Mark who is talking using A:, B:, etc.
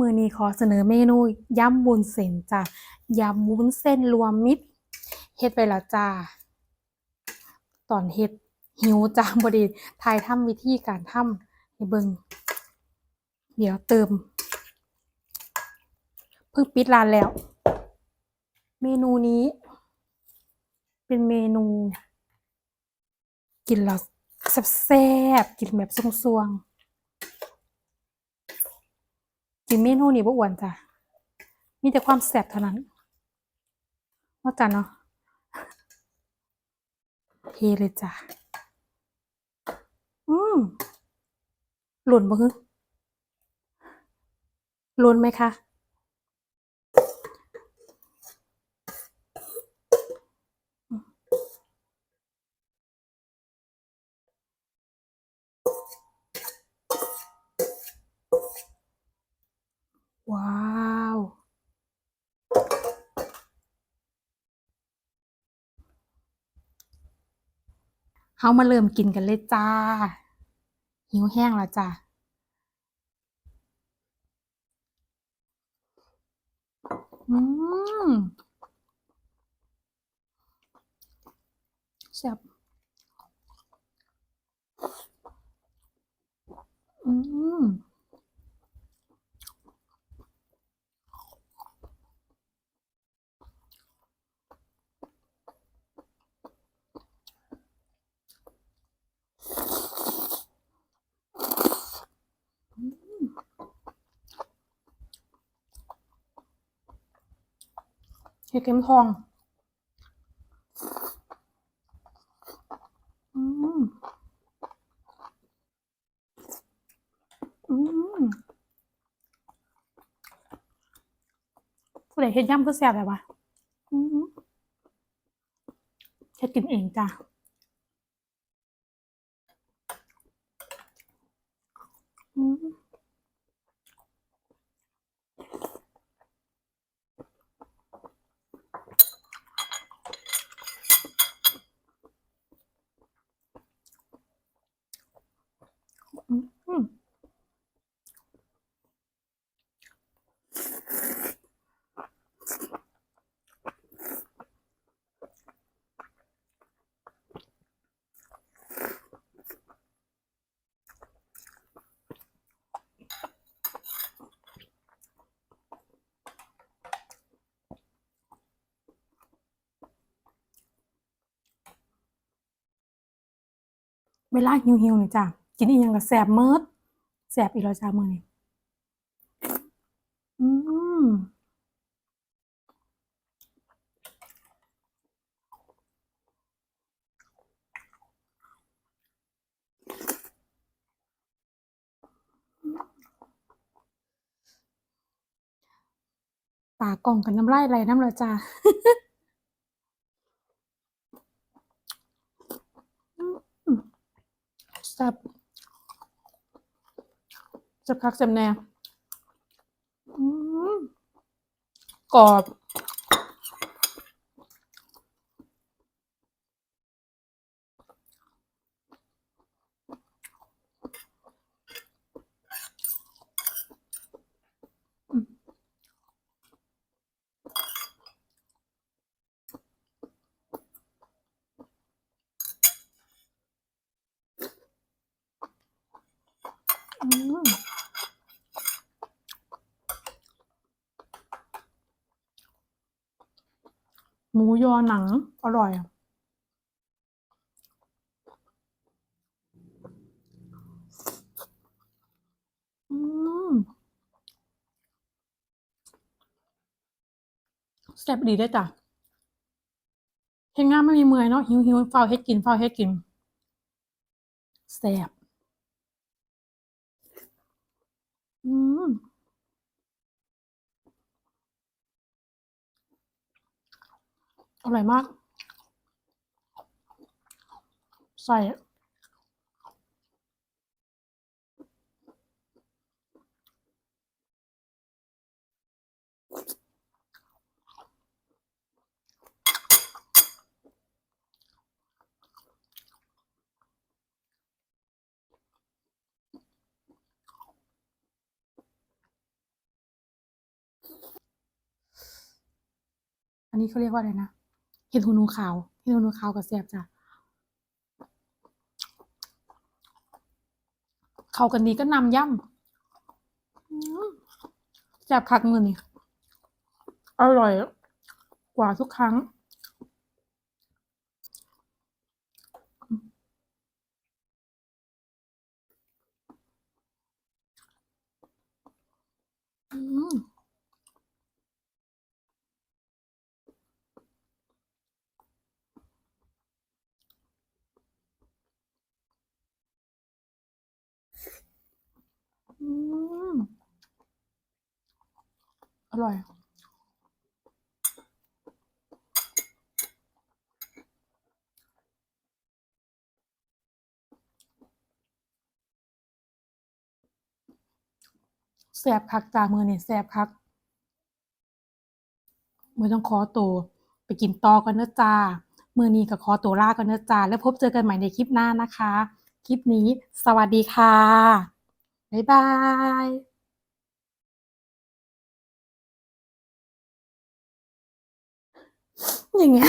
A: มือนี้ขอเสนอเมนูยำวุ้นเส้นจ้ะยำวุ้นเส้นรวมมิตรเฮ็ดไปแล้วจ้า ตอนเฮ็ดหิวจ้าบดีถ่ายทำวิธีการทำให้เบิ่งเดี๋ยวเติมเพิ่งปิดร้านแล้ว เมนูนี้ เป็นเมนู กินแล้วแซ่บๆกินแบบซวงๆ กินเมนูนี้บ่อ้วนจ้ะมีแต่ความแซ่บเท่านั้นว่าจ้ะเนาะเทเลยจ้ะอืมหล่นบ่ฮึหล่นไหมคะ ว้าว เฮามาเริ่มกินกันเลยจ้า หิวแห้งแล้วจ้าอืมแซ่บอืม เห็ดเข็มทองอืมอืมผู้ใดเฮ็ดยำก็แซ่บแบบวะอืมเฮ็ดกินเองจ้ะอืม เวลาหิวหิวนี่จ้ะกินอีหยังก็แซ่บเมิดแซ่บอีกแล้วจ้ามือนี้อืมตากล่องกับน้ำลายไหลน้ำและจ้า อืมแซ่บแซ่บคักแซ่บแน่กรอบ หมูยอหนัง อร่อยอะแซ่บดีได้จ้ะเฮ็ดงานไม่มีเมื่อยเนาะหิวหิวเฝ้าวเฮ็ดกินเฝ้าวเฮ็ดกินแซ่บ อืม อร่อยมาก ใส่ นี้เขาเรียกว่าอะไรนะเห็ดหูหนูขาวเห็ดหูหนูขาวกับแซ่บจ้ะเข้ากันดีก็นำย่ำแซ่บคักมือนี่อร่อยกว่าทุกครั้ง อืม อร่อยแซบคักจ้ามือนี่แซบคักมือต้องขอตัวไปกินต่อกันเนอะจ้า มือนี้ก็ขอตัวลากันเนอะจ้า แล้วพบเจอกันใหม่ในคลิปหน้านะคะ คลิปนี้ สวัสดีค่ะ บ๊ายบายอย่างเงี้ย